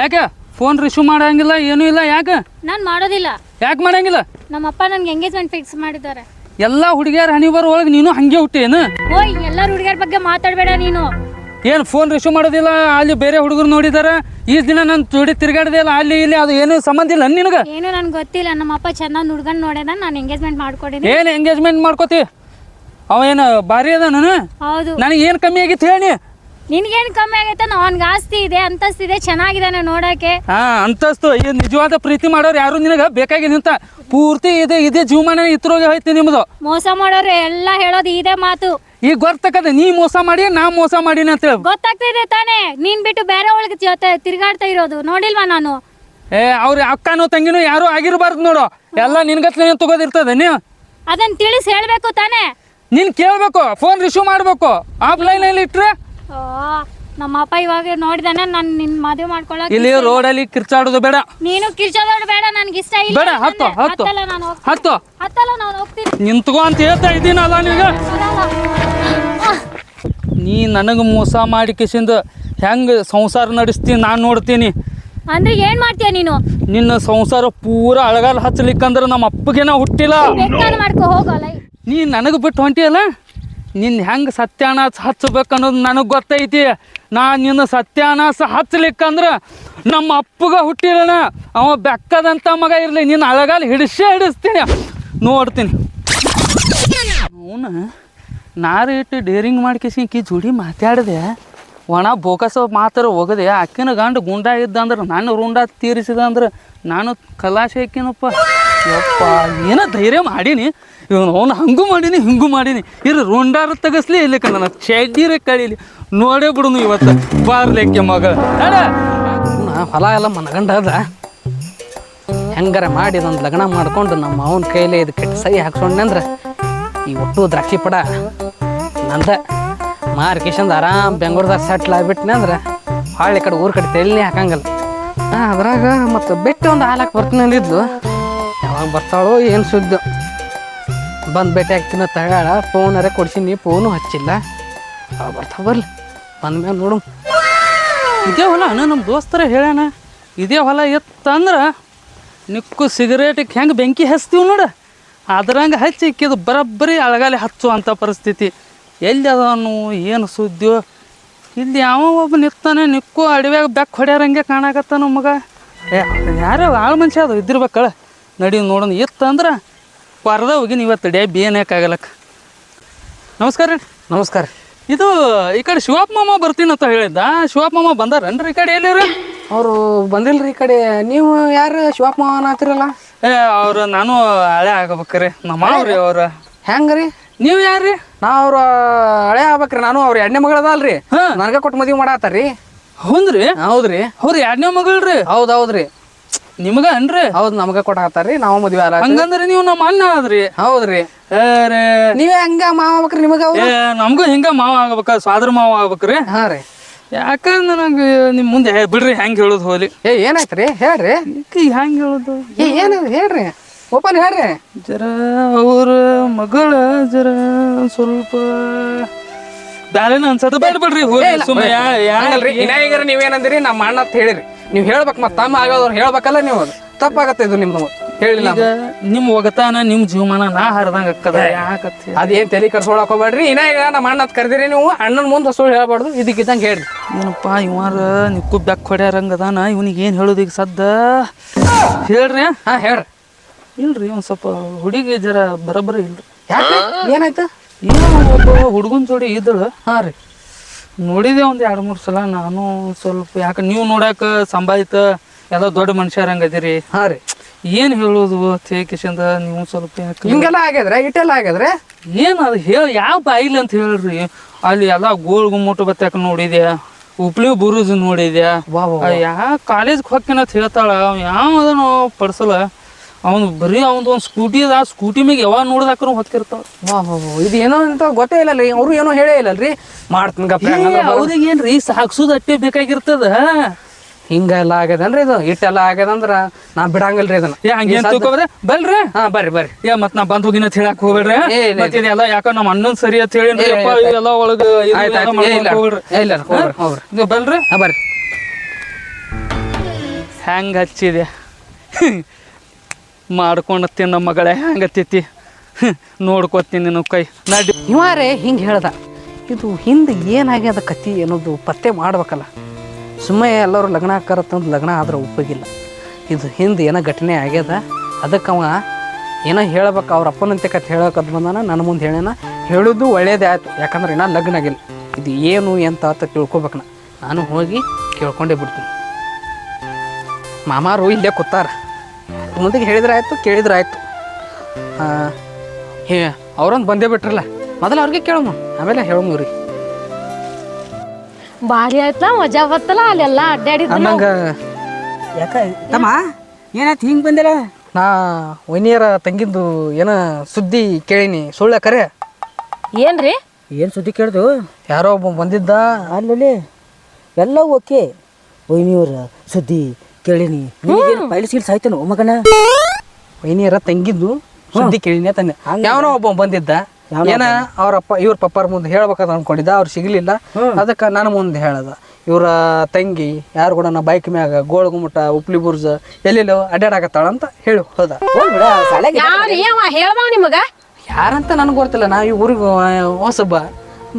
ಯಾಕೆ? Phone receive ಮಾಡಂಗಿಲ್ಲ ಏನೂ ಇಲ್ಲ ಯಾಕೆ? ನಾನು ಮಾಡೋದಿಲ್ಲ. ಯಾಕೆ ಮಾಡಂಗಿಲ್ಲ? ನಮ್ಮಪ್ಪ ನನ್ಗೆ ಎಂಗೇಜ್ಮೆಂಟ್ ಫಿಕ್ಸ್ ಮಾಡಿದ್ದಾರೆ. ಎಲ್ಲ ಹುಡುಗಿಯರ ಹನಿವರ್ ಬರೋ ಒಳಗೆ ನೀನು ಹಂಗೆ ಹುಟ್ಟೇನು? ಓಯ್ ಎಲ್ಲ ಹುಡುಗಿಯರ ಬಗ್ಗೆ ಮಾತಾಡಬೇಡ ನೀನು. ಏನು ಫೋನ್ ರಿಸೀವ್ ಮಾಡೋದಿಲ್ಲ? ಅಲ್ಲಿ ಬೇರೆ ಹುಡುಗರು ನೋಡಿದಾರ. ಈ ದಿನ ನಾನು ಜೋಡಿ ತಿರ್ಗಾಡ್ದೆ ಇಲ್ಲ ಅಲ್ಲಿ ಇಲ್ಲಿ ಅದು ಏನು ಸಂಬಂಧ ಇಲ್ಲ ನಿನಗೆ? ಏನು ನನ್ಗೆ ಗೊತ್ತಿಲ್ಲ. ನಮ್ಮಪ್ಪ ಚೆನ್ನಾಗಿ ಹುಡುಗನ್ ನೋಡ್ಯಾನ ನಾನು ಎಂಗೇಜ್ಮೆಂಟ್ ಮಾಡ್ಕೊಡಿನಿ. ಏನು ಎಂಗೇಜ್ಮೆಂಟ್ ಮಾಡ್ಕೋತಿ? ಅವ ಏನು ಭಾರಿ ಅದ ನಾನು? ಹೌದು. ನನಗೆ ಏನು ಕಮ್ಮಿ ಆಗಿತ್ತು ಹೇಳಿ ನಿನ್ಗೇನು ಕಮ್ಮಿ ಆಗೈತೆ? ಅವನ್ಗೆ ಆಸ್ತಿ ಇದೆ ಅಂತಸ್ತಿದೆ ಚೆನ್ನಾಗಿದ್ದಾನೆ ನೋಡಕ್ಕೆ ಹಾ ಅಂತಸ್ತು. ಈ ನಿಜವಾದ ಪ್ರೀತಿ ಮಾಡೋರು ಯಾರು ನಿನಗ? ಬೇಕಾಗಿ ನಿಂತ ಪೂರ್ತಿ ಇದೆ ಇದೇ ಜೀವಮಾನ ಇತ್ರೋಗೆ ಹೋಯ್ತಿ ನಿಮ್ದು. ಮೋಸ ಮಾಡೋರು ಎಲ್ಲ ಹೇಳೋದು ಇದೇ ಮಾತು. ಈಗ ಗೊತ್ತಕ್ಕದ ನೀ ಮೋಸ ಮಾಡಿ ನಾ ಮೋಸ ಮಾಡಿನ ಅಂತ ಹೇಳಿ. ಗೊತ್ತಾಗ್ತಿದೆ ತಾನೇ. ನೀನ್ ಬಿಟ್ಟು ಬೇರೆ ಒಳಗೆ ಜೊತೆ ತಿರ್ಗಾಡ್ತಾ ಇರೋದು. ನೋಡಿಲ್ವಾ ನಾನು? ಏ ಅವ್ರ ಅಕ್ಕನೋ ತಂಗಿನೋ ಯಾರು ಆಗಿರ್ಬಾರ್ದು ನೋಡು. ಎಲ್ಲ ನಿನ್ಗತ್ಲೆ ತಗೋದಿರ್ತದೆ ನೀವು ಅದನ್ನ ತಿಳಿಸಿ ಹೇಳ್ಬೇಕು ತಾನೇ. ನೀನ್ ಕೇಳ್ಬೇಕು ಫೋನ್ ರಿಸೀವ್ ಮಾಡ್ಬೇಕು. ಆಫ್ಲೈನ್ ಅಲ್ಲಿ ಇಟ್ರೆ ಓ ನಮ್ಮ ಅಪ್ಪ ಇವಾಗ ನೋಡಿದಾನೆ ನಾನು ನಿನ್ ಮದುವೆ ಮಾಡ್ಕೊಳಕ್ ಇಲ್ಲಿ ರೋಡ್ ಅಲ್ಲಿ ಕಿರ್ಚಾಡೋದು ಬೇಡ. ನೀನು ಕಿರ್ಚಾಡೋದು ಬೇಡ ನನಗೆ ಇಷ್ಟ ಇಲ್ಲ ಬೇಡ ಹತ್ತು ಹತ್ತು ಹತ್ತಲ್ಲ ನಾನು ಹೋಗ್ತೀನಿ. ಹತ್ತು. ಹತ್ತಲ್ಲ ನಾನು ಹೋಗ್ತೀನಿ. ನಿಂತ್ಕೋ ಅಂತ ಹೇಳ್ತಾ ಇದ್ದೀನಲ್ಲ ನಿನಗೆ ನೀ ನನಗೆ ಮೋಸ ಮಾಡಿ ಕಿಸಿಂದ ಹೆಂಗೆ ಸಂಸಾರ ನಡೆಸ್ತೀನಿ ನಾನು ನೋಡ್ತೀನಿ. ಅಂದ್ರೆ ಏನ್ ಮಾಡ್ತೀಯ ನೀನು? ನಿನ್ನ ಸಂಸಾರ ಪೂರ ಅಳಗಾಲ ಹಚ್ಚಲಿಕ್ಕಂದ್ರೆ ನಮ್ಮ ಅಪ್ಪಗೇನ ಹುಟ್ಟಿಲ್ಲ. ಬೇಕಾದ ಮಾಡ್ಕೊ ಹೋಗಲ್ಲ ನೀ ನನಗೆ ಬಿಟ್ಟು ಹೊಂಟಿಯಲ್ಲ? ನಿನ್ನ ಹೆಂಗೆ ಸತ್ಯಾನಾಶ ಹಚ್ಚಬೇಕು ಅನ್ನೋದು ನನಗೆ ಗೊತ್ತೈತಿ. ನಾ ನಿನ್ನ ಸತ್ಯಾನಾಶ ಹಚ್ಚಲಿಕ್ಕಂದ್ರೆ ನಮ್ಮ ಅಪ್ಪಗ ಹುಟ್ಟಿರೋಣ. ಅವ ಬೆಕ್ಕದಂತ ಮಗ ಇರಲಿ, ನಿನ್ನ ಅಳಗಾಲ ಹಿಡಿಸೇ ಹಿಡಿಸ್ತೀನಿ. ನೋಡ್ತೀನಿ. ಅವನು ನಾರು ಇಟ್ಟು ಡೇರಿಂಗ್ ಮಾಡ್ಕೇಸಿ ಕಿ ಜೋಡಿ ಮಾತಾಡಿದೆ. ಒಣ ಬೋಕಸ ಮಾತ್ರ ಹೋಗದೆ. ಅಕ್ಕಿನ ಗಂಡ ಗುಂಡ ಇದ್ದಂದ್ರೆ ನಾನು ರುಂಡ ತೀರಿಸಿದ ಅಂದ್ರೆ ನಾನು ಕಲಾಶ ಹಾಕಿನಪ್ಪ ಯಪ್ಪ, ಏನ ಧೈರ್ಯ ಮಾಡೀನಿ? ಇವನು ಅವನು ಹಂಗೂ ಮಾಡೀನಿ, ಹಿಂಗೂ ಮಾಡೀನಿ. ಇರು, ರೋಂಡಾರ ತೆಗಸ್ಲಿ ಇಲ್ಲಿ ಕಣ್ಣ ಚಡ್ಡೀರ ಕಳೀಲಿ. ನೋಡೇ ಬಿಡುನು ಇವತ್ತು. ಬಾರ್ಲೆಕ್ಕೆ ಮಗ. ನಾ ಹೊಲ ಎಲ್ಲ ಮನಗಂಡ ಅದ. ಹೆಂಗಾರ ಮಾಡಿ ಇದೊಂದು ಲಗ್ನ ಮಾಡ್ಕೊಂಡು ನಮ್ಮ ಅವನ ಕೈಲೇ ಇದು ಕೆಟ್ಟ ಸೈ ಹಾಕ್ಸೊಂಡೆ ಅಂದ್ರೆ ಈ ಒಟ್ಟು ದ್ರಾಕ್ಷಿ ಪಡ. ನಂದ ಮಾರ್ಕೇಶಂದು ಆರಾಮ್ ಬೆಂಗ್ಳೂರ್ದಾಗ ಸೆಟ್ಲ್ ಆಗಿಬಿಟ್ನೆ ಅಂದ್ರೆ ಹಾಳೆ ಕಡೆ ಊರ ಕಡೆ ತೆಲ್ಲಿ ಹಾಕಂಗಲ್ಲ. ಅದ್ರಾಗ ಮತ್ತು ಬೆಟ್ಟ ಒಂದು ಹಾಲಕ್ಕೆ ಬರ್ತೀನಿ ಅಂದಿದ್ಲು. ಯಾವಾಗ ಬರ್ತಾಳೋ ಏನು ಸುದ್ದು? ಬಂದು ಭೇಟಿ ಆಗ್ತೀನ ತಗಾಳ ಫೋನರೇ ಕೊಡ್ಸೀನಿ ಫೋನು ಹಚ್ಚಿಲ್ಲ. ಅವಾಗ ಬರ್ತಾವ ಬರ್ಲಿ, ಬಂದ ಮೇಲೆ ನೋಡು. ಇದೇ ಹೊಲ ಅಣ್ಣ ನಮ್ಮ ದೋಸ್ತರ ಹೇಳ್ಯಾನ, ಇದೇ ಹೊಲ ಇತ್ತಂದ್ರೆ ನಿಕ್ಕು ಸಿಗರೇಟಿಗೆ ಹೆಂಗೆ ಬೆಂಕಿ ಹಚ್ತೀವಿ ನೋಡು. ಅದ್ರಂಗೆ ಹಚ್ಚಿ ಇಕ್ಕಿದು ಬರಬ್ಬರಿ ಅಳಗಾಲಿ ಹಚ್ಚುವಂಥ ಪರಿಸ್ಥಿತಿ. ಎಲ್ಲಿ ಅದನು, ಏನು ಸುದ್ದಿಯೋ. ಇಲ್ಲಿ ಯಾವ ಒಬ್ಬ ನಿತ್ತಾನೆ ನಿಕ್ಕು ಅಡವ್ಯಾಗ ಬೆಕ್ಕ ಹೊಡ್ಯಾರಂಗೆ ಕಾಣಕತ್ತಾನ ಮಗ. ಏ ಯಾರೋ ಆಳು ಮನುಷ್ಯ ಅದು ಇದ್ದಿರ್ಬೇಕಳ ನಡಿ ನೋಡೋಣ. ಇತ್ತಂದ್ರೆ ಪರ್ದ ಹೋಗಿನ ಇವತ್ತು ಡೇ ಯಾಕಾಗಲಕ್ಕ ನಮಸ್ಕಾರ ರೀ. ನಮಸ್ಕಾರ. ಇದು ಈ ಕಡೆ ಶಿವಪ್ಪ ಮಾಮ ಬರ್ತೀನಂತ ಹೇಳಿದ್ದ. ಶಿವಪ್ಪ ಮಾಮ ಬಂದಾರನ್ರಿ ಈ ಕಡೆ ಎಲ್ಲಿರ? ಅವರು ಬಂದಿಲ್ರಿ ಈ ಕಡೆ. ನೀವು ಯಾರು ಶಿವಪ್ಪ ಮಾವನ ಹತ್ತಿರಲ್ಲ? ಏ ಅವ್ರು ನಾನು ಹಳೆ ಆಗಬೇಕ್ರಿ. ನಮ್ಮ ಅವ್ರಿ ಅವ್ರ. ಹೆಂಗ್ರಿ? ನೀವು ಯಾರ್ರಿ? ನಾ ಅವ್ರ ಹಳೆ ಆಗ್ಬೇಕ್ರಿ. ನಾನು ಅವ್ರ ಎಣ್ಣೆ ಮಗಳದಲ್ರಿ. ಹಾ. ನನಗೆ ಕೊಟ್ಟು ಮದುವೆ ಮಾಡಾತಾರ್ರಿ. ಹೌದ್ರಿ? ಹೌದ್ರಿ. ಅವ್ರ ಎರಡನೇ ಮಗಳ್ರಿ? ಹೌದು ಹೌದ್ರಿ. ನಿಮಗ ಅನ್ರಿ ಹೌದ್ ನಮಗ ಕೊಟ್ಟಾಕತ್ತಾರಿ ನಾವು ಮದುವೆ ಅಲ್ಲ ಹಂಗಂದ್ರೆ ನೀವು ನಮ್ಮ ಅಣ್ಣ ಆದ್ರಿ. ಹೌದ್ರಿ. ನೀವ್ ರೇ. ನೀವೇ ಹಂಗ ಮಾವ ಆಗ್ಬೇಕ್ರಿ ನಿಮಗ ಅವ್ರು? ಏ ನಮಗೂ ಹಿಂಗ ಮಾವ ಆಗ್ಬೇಕ ಸ್ವಾದ್ರ ಮಾವ ಆಗ್ಬೇಕ್ರಿ. ಹಾ ರೀ. ಯಾಕಂದ್ರೆ ನಂಗೆ ನಿಮ್ಮ ಮುಂದೆ ಬಿಡ್ರಿ ಹೆಂಗ್ ಹೇಳೋದು ಹೋಲಿ. ಏ ಏನಾಯ್ತ್ರಿ? ಹೇಳ್ರಿ. ಈಗ ಹೆಂಗೆ ಹೇಳೋದು? ಏ ಏನದು ಹೇಳ್ರಿ. ಓಪನ್ ಹೇಳ್ರಿ. ಜರ ಅವ್ರ ಮಗಳ ಜರ ಸ್ವಲ್ಪ ಬ್ಯಾರೇನ ಅನ್ಸತ್ತ ಬೇಡ ಬಿಡ್ರಿ ಹೋಲಿ. ಸುಮ್ಮನೆ ಯಾ ಯಾ ಹಂಗಲ್ರಿ ಇನ್ನಾಗರ ನೀವೇನಂದಿರಿ ನಮ್ಮ ಅಣ್ಣ ಅಂತ ಹೇಳಿರಿ. ನೀವು ಹೇಳ್ಬೇಕು ಮತ್ತೆ ತಮ್ಮ ಆಗೋದವ್ರು ಹೇಳ್ಬೇಕಲ್ಲ ನೀವು. ಅದು ತಪ್ಪಾಗತ್ತೆ ಇದು ನಿಮ್ದು ಹೇಳಿಲ್ಲ ಈಗ ನಿಮ್ಮ ಒಗತಾನ ನಿಮ್ಮ ಜೀವಮಾನ ನಾ ಹರಿದಂಗ ಅಕ್ಕದ. ಯಾಕತ್ತಿ? ಅದೇನ್ ತಲೆ ಕರ್ಸೋಳಕ್ ಹೋಗ್ಬೇಡ್ರಿ. ಇನ್ನ ಈಗ ನಮ್ಮ ಅಣ್ಣ ಕರ್ದಿರಿ ನೀವು. ಅಣ್ಣನ ಮುಂದೆ ಸುಳ್ಳು ಹೇಳ್ಬಾರ್ದು. ಇದಕ್ಕಿದ್ದಂಗೆ ಹೇಳ್ರಿ. ಏನಪ್ಪ ಇವಾರ ನಿಕ್ಕು ಹೊಡ್ಯಾರ ಹಂಗದಾನ ಇವನಿಗೆ ಏನು ಹೇಳೋದು ಈಗ ಸದ್ದ? ಹೇಳ್ರಿ. ಹಾ ಹೇಳ್ರಿ. ಇಲ್ರಿ ಒಂದ್ ಸ್ವಲ್ಪ ಹುಡುಗಿ ಜರ ಬರಬರ ಇಲ್ರಿ. ಯಾಕೆ ಏನಾಯ್ತು? ಏನು ಒಬ್ಬ ಹುಡುಗನ ಜೋಡಿ ಇದ್ದಳು. ಹಾ ರೀ. ನೋಡಿದೆ ಒಂದು ಎರಡು ಮೂರು ಸಲ ನಾನು ಸ್ವಲ್ಪ ಯಾಕೆ ನೀವು ನೋಡಾಕ ಸಂಭಾಯಿತ ಎಲ್ಲ ದೊಡ್ಡ ಮನುಷ್ಯರಂಗದಿರಿ ಹಾ ರೀ. ಏನು ಹೇಳೋದು ಕಿಶಂದ ನೀವು ಸ್ವಲ್ಪ ಯಾಕೆ ಹಿಂಗೆಲ್ಲ ಆಗ್ಯದ್ರೆ? ಇಟ್ಟೆಲ್ಲ ಆಗ್ಯದ್ರೆ? ಏನು ಅದು ಹೇಳಿ ಯಾವ ಬಾಯಿಲಿ ಅಂತ ಹೇಳ್ರಿ? ಅಲ್ಲಿ ಎಲ್ಲ ಗೋಳ್ ಗುಮ್ಮಟ ಬತ್ತಾಕ ನೋಡಿದೆ ಉಪ್ಲಿ ಬುರುಜ್ ನೋಡಿದೆ. ವಾ ವಾ ಯಾ ಕಾಲೇಜ್ಗೆ ಹೋಗ್ಕೇನ ಅಂತ ಹೇಳ್ತಾಳ ಯಾವ ಅದನೋ ಪಡ್ಸಲ ಅವ್ನು ಬರೀ ಅವ್ನ್ದು ಒಂದು ಸ್ಕೂಟಿ ಅದ ಸ್ಕೂಟಿ ಮ್ಯಾಗ ಯಾವಾಗ ನೋಡಿದಾಕ್ರು ಹೊತ್ತಿರ್ತಾವ ವಾ ವಾ ವಾ. ಇದು ಏನೋ ಅಂತ ಗೊತ್ತೇ ಇಲ್ಲ ರೀ ಅವ್ರು ಏನೋ ಹೇಳೇ ಇಲ್ಲಲ್ರಿ? ಮಾಡ್ತೀನಿ ಗಪ್ಪ ಅವ್ರಿಗೆ ಏನ್ರಿ ಸಾಕ್ಸುದ್ ಅಟ್ಟೆ ಬೇಕಾಗಿರ್ತದ? ಹಿಂಗೆಲ್ಲ ಆಗ್ಯದನ್ರಿ ಇದು ಇಟ್ಟೆಲ್ಲ ಆಗದಂದ್ರ ನಾ ಬಿಡಂಗಿಲ್ರಿ ಇದನ್ನ. ಏ ಹಂಗೇನ್ ತಿಳ್ಕೊಬ್ರೆ ಬಲ್ರಿ? ಹಾ ಬರ್ರಿ ಬರ್ರಿ. ಏ ಮತ್ ನಾ ಬಂದ್ ಹೋಗಿನ ಅಂತ ಹೇಳಕ್ ಹೋಗ್ಬೇಡ್ರಿ ಏ, ಇಲ್ಲ, ಮತ್ ಇದೆಲ್ಲ ಯಾಕ ನಮ್ಮ ಅಣ್ಣನ್ ಸರಿ ಅಂತ ಹೇಳಿ ಇಲ್ಲ, ಎಲ್ಲ ಒಳಗ ಇದು ಆಯ್ತ್ ಎಲ್ಲ ಆಯ್ತು. ಏ, ಇಲ್ಲ. ಮಾಡ್ಕೊಂಡ್ ಹೋಗ್ಬೇಡ್ರಿ. ಏ, ಇಲ್ಲ ಹೋಗ್ರಿ ಹೋಗ್ರಿ. ಇದು ಬಲ್ರಿ? ಹಾ ಬರ್ರಿ. ಹೆಂಗ್ ಹಚ್ಚಿದೆ? ಮಾಡ್ಕೊಂಡು ತಿನ್ನೋ ಮಗಳೇ ಹೆಂಗತ್ತೈತಿ ನೋಡ್ಕೊತೀನಿ ನಿನ್ನ ಕೈ. ನಡಿ. ಇವಾರೇ ಹಿಂಗೆ ಹೇಳ್ದ. ಇದು ಹಿಂದೆ ಏನಾಗ್ಯದ ಕತಿ ಅನ್ನೋದು ಪತ್ತೆ ಮಾಡ್ಬೇಕಲ್ಲ. ಸುಮ್ಮನೆ ಎಲ್ಲರೂ ಲಗ್ನ ಹಾಕರತ್ತಂದು ಲಗ್ನ ಆದ್ರೆ ಉಪಯೋಗಿಲ್ಲ. ಇದು ಹಿಂದೆ ಏನೋ ಘಟನೆ ಆಗ್ಯದ. ಅದಕ್ಕೆ ಅವ ಏನೋ ಹೇಳ್ಬೇಕು, ಅವ್ರ ಅಪ್ಪನಂತೆ ಕತೆ ಹೇಳೋಕದ್ ಬಂದಾನ ನನ್ನ ಮುಂದೆ ಹೇಳ್ಯಾನ ಹೇಳೋದು ಒಳ್ಳೇದೇ ಆಯ್ತು, ಯಾಕಂದ್ರೆ ಇನ್ನೂ ಲಗ್ನ ಆಗಿಲ್ಲ. ಇದು ಏನು ಎಂತ ಅಂತ ತಿಳ್ಕೊಬೇಕು ನಾನು ಹೋಗಿ ಕೇಳ್ಕೊಂಡೇ ಬಿಡ್ತೀನಿ. ಮಾಮಾರು ಇಲ್ಲೇ ಕೂತಾರ. ಮುಂದಿಗೆ ಹೇಳಿದ್ರೆ ಆಯಿತು ಕೇಳಿದ್ರೆ ಆಯಿತು. ಹೇ ಅವ್ರೊಂದು ಬಂದೇ ಬಿಟ್ರಲ್ಲ. ಮೊದಲು ಅವ್ರಿಗೆ ಕೇಳಮ್ಮ ಆಮೇಲೆ ಹೇಳಮ್ಮ ರೀ ಬಾರಿ ಆಯ್ತಲ್ಲ ಮಜಾ ಬತ್ತಲ್ಲ ಅಲ್ಲೆಲ್ಲ ಅಡ್ಡಾಡಿದ್ರು ಅನ್ನಂಗ ಯಾಕ ತಮ್ಮ ಏನಾಯ್ತು ಹಿಂಗೆ ಬಂದಿಲ್ಲ? ನಾ ಒನಿಯರ ತಂಗಿದ್ದು ಏನ ಸುದ್ದಿ ಕೇಳೀನಿ ಸುಳ್ಳ ಕರೆ. ಏನ್ರಿ? ಏನು ಸುದ್ದಿ ಕೇಳ್ದು? ಯಾರೋ ಒಬ್ಬ ಬಂದಿದ್ದ ಅಲ್ಲಿ ಎಲ್ಲ ಓಕೆ. ಒಯ್ನಿಯವ್ರ ಸುದ್ದಿ ಕೇಳೀನಿ. ಪೈಲ್ಸ್ ಗಿಲ್ಸ್ ಆಯ್ತೇನು ಮಗನ? ವೈನಿಯರ ತಂಗಿದ್ದು ಸುದ್ದಿ ಕೇಳಿನಿ ತಂದೆ ಯಾವನೋ ಒಬ್ಬ ಬಂದಿದ್ದ. ಏನ ಅವ್ರಪ್ಪ ಇವ್ರ ಪಪ್ಪಾರ ಮುಂದೆ ಹೇಳ್ಬೇಕಂತ ಅನ್ಕೊಂಡಿದ್ದ. ಅವ್ರು ಸಿಗ್ಲಿಲ್ಲ. ಅದಕ್ಕೆ ನಾನು ಮುಂದೆ ಹೇಳದ. ಇವ್ರ ತಂಗಿ ಯಾರು ಕೂಡ ನಾ ಬೈಕ್ ಮ್ಯಾಗ ಗೋಳ ಗುಮ್ಮಟ ಉಪ್ಲಿ ಬುರ್ಜ ಎಲ್ಲೆಲ್ಲೋ ಅಡ್ಡಾಡಕತ್ತಾಳ ಅಂತ ಹೇಳಿ ಹೋದ. ಯಾರಂತ ನನಗೆ ಗೊತ್ತಿಲ್ಲ. ನಾ ಈ ಊರಿಗೆ ಹೊಸಬ್ಬ.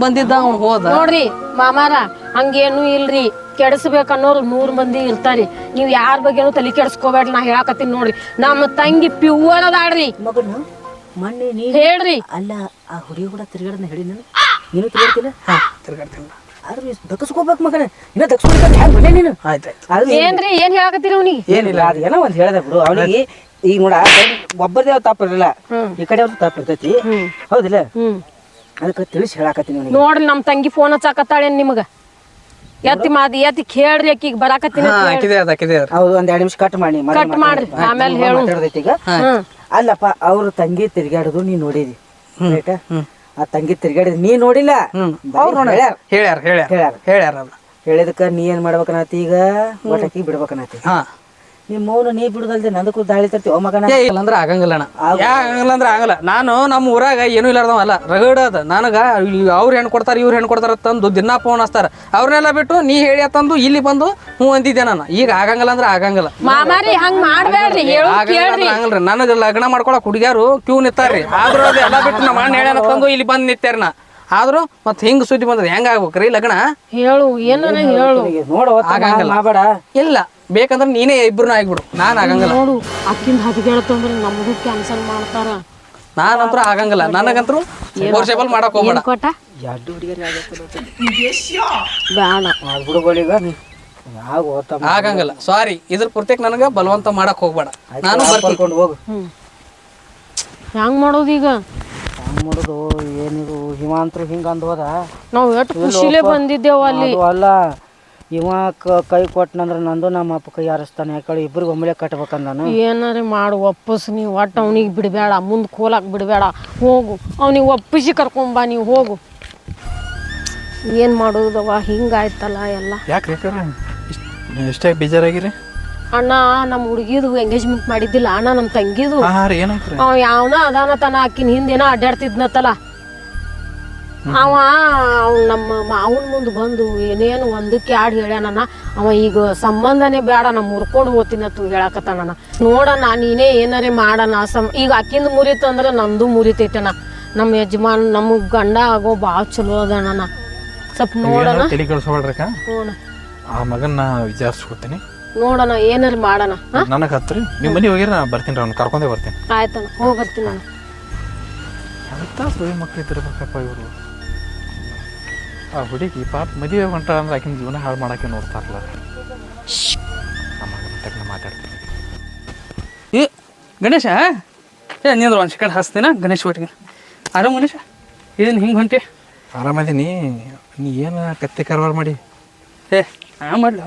ಬಂದಿದ್ದ ಅವ್ನು ಹೋದ. ನೋಡ್ರಿ ಮಾಮಾರ ಹಂಗೇನು ಇಲ್ರಿ. ಕೆಡಿಸ್ಬೇಕನ್ನೋರು ನೂರ್ ಮಂದಿ ಇರ್ತಾರಿ. ನೀವ್ ಯಾರ ಬಗ್ಗೆನೂ ತಲೆ ಕೆಡಿಸ್ಕೋಬೇಡ್ರಿ ನಾ ಹೇಳಕತ್ತೀನಿ ನೋಡ್ರಿ. ನಮ್ಮ ತಂಗಿ ಪ್ಯೂವರ್ ಅದಾಡ್ರಿ ಮಗನು ಮೊನ್ನೆ ನೀ ಹೇಳ್ರಿ. ಅಲ್ಲ ಆ ಹುಡುಗಿ ಕೂಡ ತಿರ್ಗಾಡನ್ನ ಹೇಳಿ ನಾನು? ನೀನು ತಿರ್ಗಾಡ್ತಿಲ್ಲ ತಿರ್ಗಾಡ್ತೀನಿ. ಆದ್ರೆ ದಕ್ಕಸ್ಕೋಬೇಕು ಮಗನ. ಇನ್ನ ದಕ್ಸ್ಕೊಳ್ತಾನೆ ಹ್ಯಾಂಗ ನೀನು? ಆಯ್ತಾಯ್ತು ಅದು ಏನ್ರಿ ಏನ್ ಹೇಳಕತ್ತೀರಿ ಅವ್ನಿಗೆ? ಏನಿಲ್ಲ ಅದು ಏನೋ ಒಂದು ಹೇಳ್ದೆ ಬಿಡು. ಅವನಿಗೆ ಈಗ ನೋಡ ಒಬ್ಬರದೇ ತಪ್ಪಿರಲ್ಲ ಈ ಕಡೆ ಅವ್ರದ್ದು ತಪ್ಪು ಇರ್ತೈತಿ. ಹೌದಿಲ್ಲ? ಅದಕ್ಕೆ ತಿಳಿಸಿ ಹೇಳಾಕತ್ತೀನಿ ಅವನಿಗೆ. ನೋಡ್ರಿ ನಮ್ ತಂಗಿ ಫೋನ್ ಹಚ್ಚಾಕತ್ತಾಳೇನ್ ನಿಮಗ? ಎತ್ತಿ ಮಾದಿ ಎತ್ತಿ ಕೇಳ್ರಿ ಆಕಿಗ್ ಬರಾಕತ್ತೀನಿ ಹಾ ಹಾಕಿದೆ ಅದು ಹಾಕಿದೆ ಅದು. ಹೌದು ಒಂದ್ ಎರಡು ನಿಮಿಷ ಕಟ್ ಮಾಡಿ ಕಟ್ ಮಾಡ್ರಿ, ಆಮೇಲೆ ಹೇಳು. ಮಾತಾಡೋದೈತಿ ಈಗ. ಅಲ್ಲಪ್ಪ ಅವ್ರ ತಂಗಿ ತಿರ್ಗಾಡುದು ನೀ ನೋಡಿದಿ. ರೈಟ್ ಆ ತಂಗಿ ತಿರ್ಗಾಡಿದ್ ನೀ ನೋಡಿಲ್ಲ? ಅವ್ರು ನೋಡ ಹೇಳ್ಯಾರ. ಹೇಳ್ಯಾರ ಹೇಳ್ಯಾರ. ಹೇಳ್ಯಾರ. ಹೇಳಿದಕ್ಕ ನೀ ಏನ್ ಮಾಡ್ಬೇಕನ್ನತಿ ಈಗ? ಮಟಕಿ ಬಿಡ್ಬೇಕನ್ನತಿ ಹಾ. ನಿಮ್ಮ ಮೌನ ನೀ ಬಿಡುದಲ್ದೆ ನಂದಕ್ಕೂ ದಾಳಿ ತರ್ತಿ. ಓ ಮಗನ. ಏ ಇಲ್ಲ ಅಂದ್ರೆ ಆಗಂಗಿಲ್ಲ ಅಣ್ಣ. ಯಾ ಆಗಂಗಿಲ್ಲ ಅಂದ್ರೆ ಆಗಲ್ಲ. ನಾನು ನಮ್ಮ ಊರಾಗ ಏನೂ ಇಲ್ಲಾರ್ದವ ಅಲ್ಲ. ರಗಡ ಅದ. ನನಗ ಅವ್ರು ಹೆಣ್ಣು ಕೊಡ್ತಾರ ಇವ್ರು ಹೆಣ್ಣು ಕೊಡ್ತಾರ ತಂದು ದಿನ ಫೋನ್ ಹಚ್ತಾರ. ಅವ್ರನ್ನೆಲ್ಲ ಬಿಟ್ಟು ನೀ ಹೇಳಿ ತಂದು ಇಲ್ಲಿ ಬಂದು ಹ್ಞೂ ಅಂದಿದ್ದೆ ನಾನು. ಈಗ ಆಗಂಗಿಲ್ಲ ಅಂದ್ರೆ ಆಗಂಗಿಲ್ಲ. ಮಾಮಾರಿ ಹಂಗ್ ಮಾಡ್ಬೇಡ್ರಿ. ಹೇಳು ಆಗಂಗಿಲ್ಲ ಅಂದ್ರೆ ಆಗಂಗಿಲ್ಲ. ನನಗೆ ಲಗ್ನ ಮಾಡ್ಕೊಳಕ್ ಹುಡುಗಿಯಾರು ಕ್ಯೂ ನಿತ್ತಾರ್ರಿ ಆದ್ರೂ ಅದು ಎಲ್ಲ ಬಿಟ್ಟು ನಮ್ಮ ಅಣ್ಣ ಹೇಳ್ಯಾನ ತಂದು ಇಲ್ಲಿ ಬಂದು ನಿತ್ತಾರ ನಾ. ಆದ್ರೂ ಮತ್ತೆ ಹಿಂಗ್ ಸುದ್ದಿ ಬಂದ್ರೆ ಹೆಂಗ್ ಆಗ್ಬೇಕ್ರಿ ಲಗ್ನ? ಹೇಳು ಏನು ಹೇಳು ನೋಡ ಮಾಡಬೇಡ. ಇಲ್ಲ. ಬೇಕಂದ್ರೆ ನೀನೇ ಇಬ್ರು ಆಗ್ಬಿಡು ನಾನು ಆಗಂಗಿಲ್ಲ. ನೋಡು ಅಕ್ಕಿಂದ ಹದಿಗೆಳತ್ತಂದ್ರೆ ನಮಗೂ ಕ್ಯಾನ್ಸಲ್ ಮಾಡ್ತಾರ. ನಾನಂತ್ರ ಆಗಂಗಿಲ್ಲ. ನನಗಂತೂ ಫೋರ್ಸೇಬಲ್ ಮಾಡಕ್ ಹೋಗ್ಬೇಡ. ಕೊಟ್ಟ ಎರಡು ಹುಡುಗಿಯರ್ ಬೇಡ. ಹುಡುಗೋಳಿಗ ಆಗಂಗಿಲ್ಲ. ಸಾರಿ ಇದ್ರ ಪೂರ್ತಿಕ್ ನನಗೆ ಬಲವಂತ ಮಾಡಕ್ ಹೋಗ್ಬೇಡ. ನಾನು ಬರ್ತೀನಿ. ಕರ್ಕೊಂಡು ಹೋಗು? ಹೆಂಗ್ ಮಾಡೋದು ಈಗ? ಹಂಗ್ ಮಾಡೋದು? ಏನಿದು? ಹಿಮಾಂತರು ಹಿಂಗ ಅಂದ್ ಹೋದ ನಾವು ಎಷ್ಟು ಖುಷಿಲೇ ಬಂದಿದ್ದೇವ ಅಲ್ಲಿ. ಅದು ಅಲ್ಲ. ಇವ ಕ- ಕೈ ಕೊಟ್ಟನಂದ್ರ ನಂದು ನಮ್ಮ ಅಪ್ಪ ಕೈ ಹಾರಿಸ್ತಾನೆ ಯಾಕಡೆ ಇಬ್ರಿಗೆ ಒಮ್ಮೆಲೆ ಕಟ್ಬೇಕಂದ ನಾನು. ಏನಾರ ಮಾಡು ಒಪ್ಪಸ್ ನೀವು ಒಟ್ಟು ಅವನಿಗೆ ಬಿಡಬೇಡ ಮುಂದೆ ಕೋಲಾಕ್ ಬಿಡಬೇಡ ಹೋಗು. ಅವನಿಗೆ ಒಪ್ಪಿಸಿ ಕರ್ಕೊಂಬಾ ನೀವು ಹೋಗು. ಏನು ಮಾಡೋದವ ಹಿಂಗಾಯ್ತಲ್ಲ ಎಲ್ಲ. ಯಾಕೆ ಎಷ್ಟೇ ಬೇಜಾರಾಗಿರಿ? ಅಣ್ಣ ನಮ್ಮ ಹುಡುಗಿದು ಎಂಗೇಜ್ಮೆಂಟ್ ಮಾಡಿದ್ದಿಲ್ಲ. ಅಣ್ಣ ನಮ್ಮ ತಂಗಿದು. ಅವ ಯಾವನ ಅದಾನ ತನ ಆಕಿನ ಹಿಂದೇನ ಅಡ್ಡಾಡ್ತಿದ್ನತ್ತಲ್ಲ ಅವ ನಮ್ಮ ಮಾವನ ಮುಂದೆ ಬಂದು ಏನೇನು ಒಂದಕ್ಕೆ ಎರಡು ಹೇಳ್ಯಾನ ಅವ ಈಗ ಸಂಬಂಧನೇ ಬೇಡ ನಾ ಮುರ್ಕೊಂಡು ಹೋಗ್ತೀನಿ ಅಂತ ಹೇಳಕತ್ತಾನ ನೋಡಣ ನೀನೇ ಏನಾರೇ ಮಾಡಣ ಈಗ ಅಕ್ಕಿಂದ ಮುರಿತಂದ್ರೆ ನಂದು ಮುರಿತೈತೆನ ನಮ್ಮ ಯಜಮಾನ್ ನಮ್ಮ ಗಂಡ ಆಗೋ ಭಾಳ ಚಲೋ ಅದಣ್ಣ ಸ್ವಲ್ಪ ನೋಡಣ ಆ ಮಗನ್ನ ವಿಚಾರಿಸ್ಕೊತೀನಿ. ನೋಡಣ ಏನಾರ ಮಾಡಣ ನನಗೆ ಹತ್ರಿ. ನಿಮ್ಮ ಮನೆ ಹೋಗಿರ ನಾ ಬರ್ತೀನಿ ಅವ್ನು ಕರ್ಕೊಂಡೇ ಬರ್ತೀನಿ. ಆಯ್ತಣ್ಣ ಹೋಗಿ ಬರ್ತೀನಿ ನಾನು. ಎಂಥ ಸುಳಿ ಮಕ್ಳು ಇದ್ದಿರ್ಬೇಕಪ್ಪ ಇವರು. ಆ ಹುಡುಗಿ ಪಾಪ ಮದುವೆ ಹೊಂಟ ಅಂದ್ರೆ ಆಕಿನ ಜೀವನ ಹಾಳು ಮಾಡಕ್ಕೆ ನೋಡ್ತಾರಲ್ಲ. ಮಾತಾಡ್ತೀನಿ. ಏ ಗಣೇಶ ಏ ನೀಂದ್ರೆ ಒಂದು ಸೆಕೆಂಡ್ ಹಾಸ್ತೀನ? ಗಣೇಶ್ ಒಟ್ಟಿಗೆ. ಆರಾಮ್ ಗಣೇಶ? ಏನು ಹಿಂಗೆ ಹೊಂಟಿ? ಆರಾಮದೀನಿ ನೀ? ಏನು ಕತ್ತೆ ಕಾರವಾರ ಮಾಡಿ? ಏ ಆ ಮಾಡ್ಲ?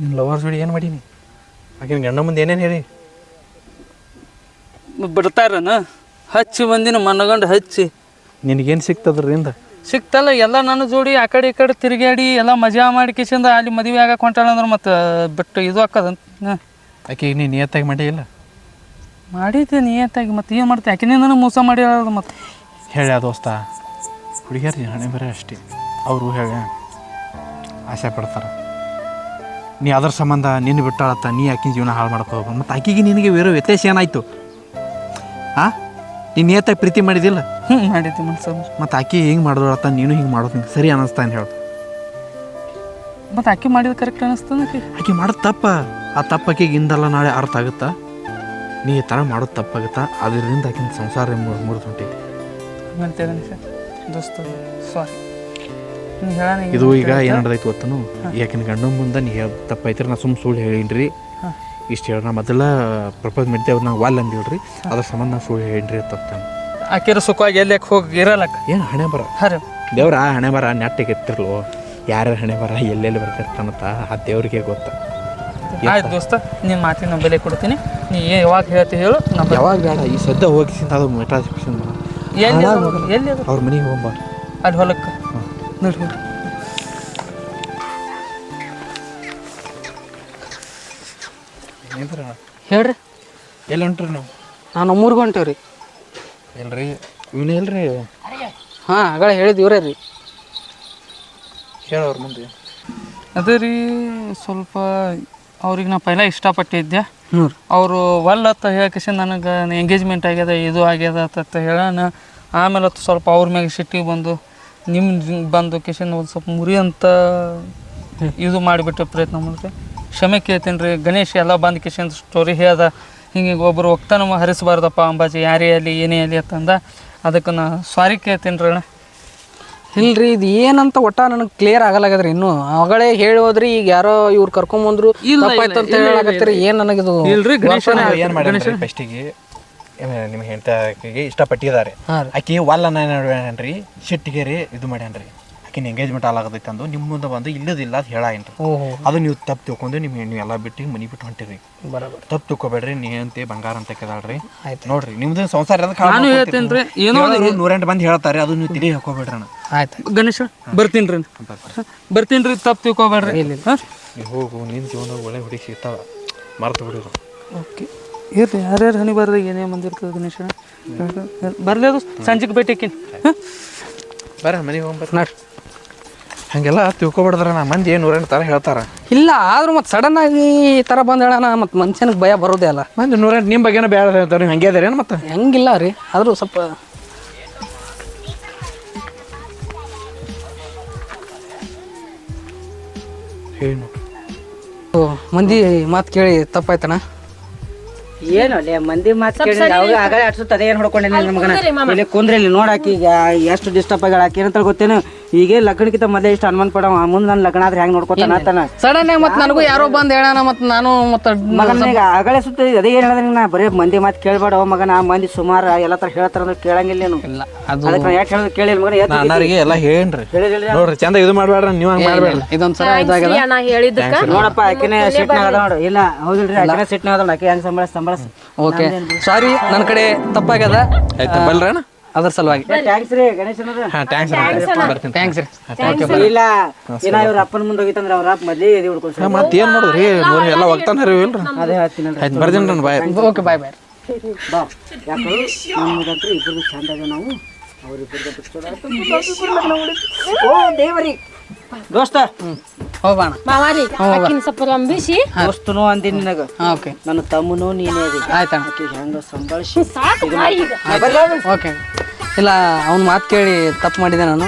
ನಿನ್ನ ಲವರ್ ಜೋಡಿ ಏನು ಮಾಡೀನಿ? ಆಕಿನ ಗಂಡ ಮುಂದೆ ಏನೇನು ಹೇಳಿ? ಬಿಡ್ತಾರನ? ಹಚ್ಚಿ ಬಂದಿನ ಮನಗಂಡು ಹಚ್ಚಿ. ನಿನಗೇನು ಸಿಕ್ತದ್ರಿಂದ? ಸಿಕ್ತಲ್ಲ ಎಲ್ಲ ನನ್ನ ಜೋಡಿ ಆ ಕಡೆ ಈ ಕಡೆ ತಿರುಗಾಡಿ ಎಲ್ಲ ಮಜಾ ಮಾಡಿ ಕಿಸಿಂದ ಅಲ್ಲಿ ಮದುವೆ ಆಗಕ್ಕೆ ಹೊಂಟಾಳ ಅಂದ್ರೆ ಮತ್ತೆ ಬಿಟ್ಟು ಇದು ಹಾಕದಂತ ಈಗ ನೀನು ನಿಯತ್ತಾಗಿ ಮಾಡಿ ಇಲ್ಲ? ಮಾಡಿದ್ದೆ ನಿಯತ್ತಾಗಿ ಮತ್ತೆ ಏನು ಮಾಡ್ತೀನಿ ಯಾಕೆ ನನಗೆ ಮೋಸ ಮಾಡಿ ಮತ್ತೆ. ಹೇಳ್ಯಾ ದೋಸ್ತ ಹುಡುಗಿಯರು ಹಣೆ ಬರೀ ಅಷ್ಟೇ. ಅವರು ಹೇಳ ಆಸೆ ಪಡ್ತಾರೆ. ನೀ ಅದ್ರ ಸಂಬಂಧ ನಿನ್ನ ಬಿಟ್ಟಾಳತ್ತ ನೀ ಆಕಿನ ಜೀವನ ಹಾಳು ಮಾಡ್ಕೋಬೇಕು ಮತ್ತು ಆಕಿಗೆ ನಿನಗೆ ಬೇರೆ ವ್ಯತ್ಯಾಸ ಏನಾಯಿತು? ಆ? ನೀನು ಏತಾಗಿ ಪ್ರೀತಿ ಮಾಡಿದಿಲ್ಲ ಹ್ಞೂ ಮಾಡಿದ್ದೆ ಮನ್ಸಮ್ಮ ಮತ್ತು ಆಕಿ ಹಿಂಗೆ ಮಾಡಿದಳತ್ತ ನೀನು ಹಿಂಗೆ ಮಾಡೋದು ನಿಂಗೆ ಸರಿ ಅನ್ನಿಸ್ತಾನೆ ಹೇಳು. ಮತ್ತು ಅಕ್ಕಿ ಮಾಡಿದ ಕರೆಕ್ಟ್ ಅನಿಸ್ತನಕ್ಕೆ ಆಕೆ? ಮಾಡೋದು ತಪ್ಪ. ಆ ತಪ್ಪು ಆಕೆಗೆ ಇಂದಲ್ಲ ನಾಳೆ ಅರ್ಥ ಆಗುತ್ತಾ? ನೀ ಈ ಥರ ಮಾಡೋದು ತಪ್ಪಾಗುತ್ತಾ ಅದರಿಂದ ಆಕಿನ ಸಂಸಾರ ಮುರಿದು ಹೊಂಟೈತಿ ದೋಸ್ತ ಸಾರಿ ಇದು ಈಗ ಏನು ನಡೆದೈತಿ ಗೊತ್ತನು? ಯಾಕಿನ ಗಂಡ ಮುಂದೆ ನೀ ಹೇಳ ತಪ್ಪೈತ್ರಿ ನಾ ಸುಮ್ಮ ಸುಳ್ಳು ಹೇಳಿನ್ರಿ. ಇಷ್ಟು ಹೇಳಿ ನಾ ಮೊದಲ ಪ್ರಪೋಸ್ ಮಾಡಿದ್ದೆ ಅವ್ರು ನಾವು ವಾಲ್ ಅಂದಿಲ್ರಿ. ಅದ್ರ ಸಂಬಂಧ ನಾವು ಸುಳ್ಳು ಹೇಳ್ರಿ ತಪ್ಪಾನೆ ಆಕಿರ ಸುಖವಾಗಿ ಎಲ್ಲಿ ಹೋಗಿ ಇರಲ್ಲಕ್ಕ ಏನು ಹಣೆ ಬರ? ಹರಿ ದೇವ್ರ ಹಣೆ ಬರ ನೆಟ್ಟಿಗೆ ಎತ್ತಿರ್ಲು. ಯಾರ್ಯಾರ ಹಣೆ ಬರ ಎಲ್ಲೆಲ್ಲಿ ಬರ್ತಿರ್ತಾನಂತ ಆ ದೇವ್ರಿಗೆ ಗೊತ್ತ. ಆಯ್ತು ದೋಸ್ತ ನಿನ್ನ ಮಾತಿನ ಬೆಲೆ ಕೊಡ್ತೀನಿ. ನೀ ಏ ಯಾವಾಗ ಹೇಳ್ತಿ ಹೇಳು ನಮ್ಮ ಯಾವಾಗ ಬೇಡ ಈ ಸದ್ಯ ಹೋಗಿಸಿಂದ ಅದು ಮೆಟ್ರಾಸ್ ಎಲ್ಲಿ? ಎಲ್ಲಿ ಅದು? ಅವ್ರ ಮನೆಗೆ ಹೋಗ್ಬಾರ್ದು ಅಲ್ಲಿ ಹೊಲಕ್ಕೆ. ನೋಡಿ. ಹೋಗಿ ಹೇಳ್ರಿ. ಎಲ್ಲಿ ಹೊಂಟ್ರಿ ನೀವು? ನಾನು ಮೂರು ಗಂಟೆ ರೀ ಇಲ್ರಿ ಇವನು ಇಲ್ರಿ ಹಾಂ ಆಗಳ ಹೇಳಿದ್ ಇವರೇ ರೀ. ಹೇಳೋರು ಮುಂದೆ. ಅದೇ ರೀ ಸ್ವಲ್ಪ ಅವ್ರಿಗೆ ನಾ ಪೈಲ ಇಷ್ಟಪಟ್ಟಿದ್ದೆ ಹ್ಞೂ ರೀ ಅವರು ಅಂತ ಹೇಳಕ್ಕೆ ನನಗೆ ಎಂಗೇಜ್ಮೆಂಟ್ ಆಗ್ಯದ ಇದು ಆಗ್ಯದ ಅಂತ ಹೇಳೋಣ ಆಮೇಲೆ ಸ್ವಲ್ಪ ಅವ್ರ ಮ್ಯಾಗ ಸಿಟ್ಟಿಗೆ ಬಂದು ನಿಮ್ಮ ಬಂದು ಕಿಶನ್ ಒಂದು ಸ್ವಲ್ಪ ಮುರಿ ಅಂತ ಇದು ಮಾಡಿಬಿಟ್ಟೆ ಪ್ರಯತ್ನ ಮಾಡಿದೆ. ಕ್ಷಮೆ ಕೇಳ್ತೀನಿ ರೀ ಗಣೇಶ್ ಎಲ್ಲ ಬಂದು ಕಿಶನ್ ಸ್ಟೋರಿ ಹೇಳ್ದ ಹಿಂಗೆ ಒಬ್ಬರು ಒಕ್ತನ ಹರಿಸಬಾರ್ದಪ್ಪ ಅಂಬಾಜಿ ಯಾರೇ ಅಲ್ಲಿ ಏನೇ ಅಲ್ಲಿ ಅಂತಂದ. ಅದಕ್ಕೆ ನಾ ಸಾರಿ ಕೇಳ್ತೀನಿ ರೀ ಅಣ್ಣ. ಇಲ್ರಿ ಇದು ಏನಂತ ಒಟ್ಟ ನನಗೆ ಕ್ಲಿಯರ್ ಆಗಲಾಗದ್ರಿ ಇನ್ನು. ಅಗಳೇ ಹೇಳೋದ್ರಿ ಈಗ ಯಾರೋ ಇವ್ರು ಕರ್ಕೊಂಬಂದ್ರು ತಪ್ಪಾಯ್ತು ಅಂತ ಹೇಳಾಕತ್ತೀರಿ ಏನು ನನಗಿದು ಇಲ್ರಿ ಗಣೇಶ ಏನು ಮಾಡಿ ಫಸ್ಟಿಗೆ ನಿಮ್ಮ ಹೆಂಡತಿಗೆ ಇಷ್ಟಪಟ್ಟಿದ್ದಾರೆ ವಲ್ಲ ಆಕಿ ವಲ್ಲ ನೋಡ್ಯಾನ್ರಿ ಸಿಟ್ಟಿಗೆ ರೀ ಇದು ಮಾಡ್ಯಾನ್ರಿ. ಆಕಿನ ಎಂಗೇಜ್ಮೆಂಟ್ ಆಲಾಗದೈತೆ ಅಂದು ನಿಮ್ಮ ಮುಂದೆ ಬಂದು ಇಲ್ಲದಿಲ್ಲ ಅದು ಹೇಳ ಓಹೋ. ಅದು ನೀವು ತಪ್ಪು ತಿಳ್ಕೊಂಡು ನಿಮ್ಮ ನೀವು ಎಲ್ಲ ಬಿಟ್ಟು ಮನಿ ಬಿಟ್ಟು ಹೊಂಟಿರಿ. ಬರೋಬರ್. ತಪ್ಪು ತಿಳ್ಕೊಬೇಡ್ರಿ ನೀ ಅಂತೆ ಬಂಗಾರ ಅಂತ ಕೆದಾಳ್ರಿ ಆಯ್ತು. ನೋಡ್ರಿ ನಿಮ್ದು ಸಂಸಾರ ಅದಕ್ಕೆ ನಾನು ಹೇಳ್ತೀನಿ ರೀ ಏನೋ ಒಂದು ನೂರೆಂಟು ಮಂದಿ ಹೇಳ್ತಾರೆ ಅದು ನೀವು ತಿಳಿ ಹಾಕೋಬೇಡ್ರಿ ಅಣ್ಣ. ಆಯ್ತು. ಗಣೇಶ ಬರ್ತೀನಿ ರೀ ಬರ್ತೀನಿ ರೀ ತಪ್ಪು ತಿಳ್ಕೊಬೇಡ್ರಿ. ನೀವು ಹೋಗು ನಿನ್ನ ಜೀವನ ಒಳ್ಳೆ ಹುಡುಗಿ ಸಿಗ್ತಾವ ಮರ್ತು ಬಿಡಿರು. ಓಕೆ. ಇರ್ರಿ ಯಾರ್ಯಾರು ಹನಿ ಬರ್ರಿ ಏನೇ ಬಂದಿರ್ತದೆ ಗಣೇಶ? ಬರ್ಲೇದು ಅದು ಸಂಜೆಗೆ ಭೇಟಿ ಹಾಂ? ಬರ್ರಿ ಮನೆಗೆ ಹೋಗ್ಬರ್ರಿ ನೋಡ್ರಿ. ಹಂಗೆಲ್ಲ ತಿಳ್ಕೊಬಾರ್ದ್ರ ನಾ ಮಂದಿ ಏನು ನೂರೆಂಟು ಥರ ಹೇಳ್ತಾರೆ. ಇಲ್ಲ ಆದ್ರೂ ಮತ್ತೆ ಸಡನ್ ಆಗಿ ಈ ಥರ ಬಂದು ಹೇಳೋಣ ಮತ್ತು ಮನುಷ್ಯನಿಗೆ ಭಯ ಬರೋದೇ ಅಲ್ಲ. ಮಂದಿ ನೂರೆಂಟು ನಿಮ್ಮ ಬಗ್ಗೆನೂ ಬೇಡ ಹೇಳ್ತಾರೆ ನೀವು ಹಂಗೆ ಅದೇರೇನು ಮತ್ತೆ? ಹೆಂಗಿಲ್ಲ ರೀ ಆದರೂ ಸ್ವಲ್ಪ ಹೇಳಿ ನೋಡ್ರಿ ಓ, ಮಂದಿ ಮಾತು ಕೇಳಿ ತಪ್ಪಾಯ್ತಣ್ಣ. ಏನು ಅಲ್ಲೇ ಮಂದಿ ಮಾತು ಕೇಳಿ ಯಾವಾಗ ಆಗಲೇ ಅನ್ಸುತ್ತೆ ಏನು ಹೊಡ್ಕೊಂಡೆ ಮಗನ ಇಲ್ಲಿ ಕುಂದ್ರಿ ಇಲ್ಲಿ ನೋಡಾಕಿ ಈಗ ಎಷ್ಟು ಡಿಸ್ಟರ್ಬ್ ಆಗಿ ಆಕಿ ಏನಂತ ಗೊತ್ತೇನು? ಈಗೇ ಲಗ್ನಕ್ಕಿಂತ ಮೊದಲೇ ಇಷ್ಟ ಅನುಮಾನ ಪಡ ಮುಂದೆ ನನ್ನ ಲಗ್ನ ಆದ್ರೆ ಹೆಂಗ್ ನೋಡ್ಕೊತಾನ ಆತನ ಸಡನ್ ಆಗಿ ಮತ್ತೆ ನನಗೂ ಯಾರೋ ಬಂದ್ ಹೇಳೋಣ ಮತ್ತೆ ನಾನು ಮತ್ತೆ ಮಗನಿಗೆ ಈಗ ಆಗಲೇ ಸುತ್ತ ಅದೇ ಏನ್ ಹೇಳಿದ್ರೆ ನಾ ಬರೀ ಮಂದಿ ಮಾತು ಕೇಳಬೇಡ ಮಗನ ಮಂದಿ ಸುಮಾರು ಎಲ್ಲ ತರ ಹೇಳ್ತಾರ ಅಂದ್ರೆ ಕೇಳಂಗಿಲ್ಲ ನೀನು. ಇಲ್ಲ ಅದಕ್ಕೆ ಯಾಕೆ ಹೇಳೋದು ಕೇಳಿಲ್ಲ ಮಗನ ಎದ್ದು ಎಲ್ಲ ಹೇಳ್ರಿ. ನೋಡ್ರಿ ಚಂದ ಇದು ಮಾಡಬೇಡ ನೀವು ಹಂಗೆ ಮಾಡಬೇಡ್ರಿ. ಇದೊಂದು ಸಲ ಇದಾಗ್ಯದ ಅಣ್ಣ ಹೇಳಿದ್ದಕ್ಕ? ನೋಡಪ್ಪ ಆಕಿನೇ ಸಿಟ್ನಾಗ ಅದ ನೋಡು. ಇಲ್ಲ ಹೌದಿಲ್ರಿ ಆಕಿನೇ ಸಿಟ್ನಾಗ ಅದ ಆಕೆ ಹೆಂಗೆ ಸಂಬಳ ಸಂಬಳ ಓಕೆ ಸಾರಿ ನನ್ನ ಕಡೆ ತಪ್ಪಾಗ್ಯದ? ಆಯ್ತು ಬಲ್ರಿ ಅಣ್ಣ. ಅದ್ರ ಸಲುವಾಗಿ. ಥ್ಯಾಂಕ್ಸ್ ರೀ ಗಣೇಶನದ ಹಾಂ ಟ್ಯಾಂಕ್ಸ್ ಬರ್ತೀನಿ ಥ್ಯಾಂಕ್ಸ್ ರೀ. ಇಲ್ಲ ಏನ ಇವ್ರ ಅಪ್ಪನ ಮುಂದೆ ಹೋಗಿತ್ತಂದ್ರ ಅವ್ರ ಅಪ್ಪ ಮೊದ್ಲೇ ಎದೆ ಹುಡ್ಕೊಂಡು ಮತ್ತೆ ಏನು ಮಾಡೋದ್ರಿ? ನೋಡಿ ಎಲ್ಲ ರೀ ಇಲ್ರಿ ಅದೇ ಹೇಳ್ತೀನಲ್ರಿ ಆಯ್ತು ಬರ್ತೀನಿ ನನ್ನ ಬಾಯ್. ಓಕೆ ಬಾಯ್ ಬಾಯ್ ಬಾ ಯಾಕಂದ್ರೆ ಚಂದ ಅದ ನಾವು. ಅವ್ರಿಬ್ಬರಿಗೆ ದೇವರಿ. ದೋಸ್ತ. ಹೋಗೋಣ. ಮಾವಾರಿ ಆಕಿನ ಸ್ವಲ್ಪ ರಂಬಿಸಿ. ದೋಸ್ತನು ಅಂದಿ ನಿನಗ. ಓಕೆ. ನನ್ನ ತಮ್ಮನು ನೀನೇ ಅದಿ ಆಯ್ತಣ್ಣ. ಆಕಿ ಹೆಂಗ ಸಂಭಾಳಿಸಿ. ಸಾಕು ಬಾಯಿ ಈಗ. ಓಕೆ. ಇಲ್ಲ ಅವ್ನ ಮಾತು ಕೇಳಿ ತಪ್ಪು ಮಾಡಿದೆ ನಾನು.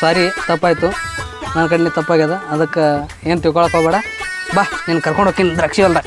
ಸಾರಿ ತಪ್ಪಾಯಿತು. ನನ್ನ ಕಡೆ ತಪ್ಪಾಗ್ಯದ. ಅದಕ್ಕೆ ಏನು ತಿಳ್ಕೊಳಕ್ಕೆ ಹೋಗ್ಬೇಡ. ಬಾ ನೀನು ಕರ್ಕೊಂಡು ಹೋಗ್ತೀನಿ. ದ್ರಾಕ್ಷಿ ಹೊಲ್ದಾಗ.